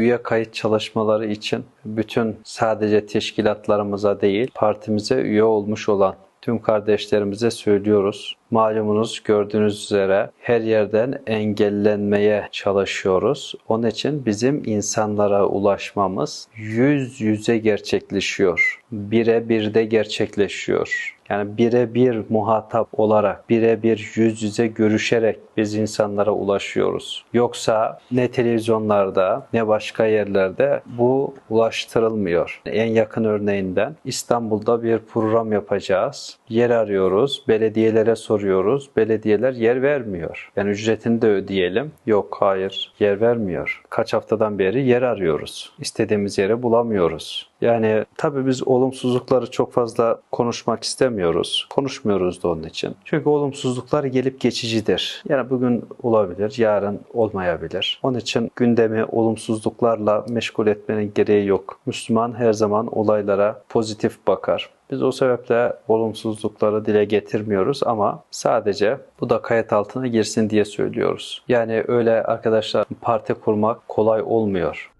Üye kayıt çalışmaları için bütün sadece teşkilatlarımıza değil, partimize üye olmuş olan tüm kardeşlerimize söylüyoruz. Malumunuz gördüğünüz üzere her yerden engellenmeye çalışıyoruz. Onun için bizim insanlara ulaşmamız yüz yüze gerçekleşiyor. Bire bir de gerçekleşiyor. Yani birebir muhatap olarak, birebir yüz yüze görüşerek biz insanlara ulaşıyoruz. Yoksa ne televizyonlarda ne başka yerlerde bu ulaştırılmıyor. En yakın örneğinden İstanbul'da bir program yapacağız. Yer arıyoruz, belediyelere soruyoruz. Belediyeler yer vermiyor. Yani ücretini de ödeyelim. Yok, hayır, yer vermiyor. Kaç haftadan beri yer arıyoruz. İstediğimiz yere bulamıyoruz. Yani tabii biz olumsuzlukları çok fazla konuşmak istemiyoruz. Konuşmuyoruz da onun için. Çünkü olumsuzluklar gelip geçicidir. Yani bugün olabilir, yarın olmayabilir. Onun için gündemi olumsuzluklarla meşgul etmenin gereği yok. Müslüman her zaman olaylara pozitif bakar. Biz o sebeple olumsuzlukları dile getirmiyoruz ama sadece bu da kayıt altına girsin diye söylüyoruz. Yani öyle arkadaşlar parti kurmak kolay olmuyor.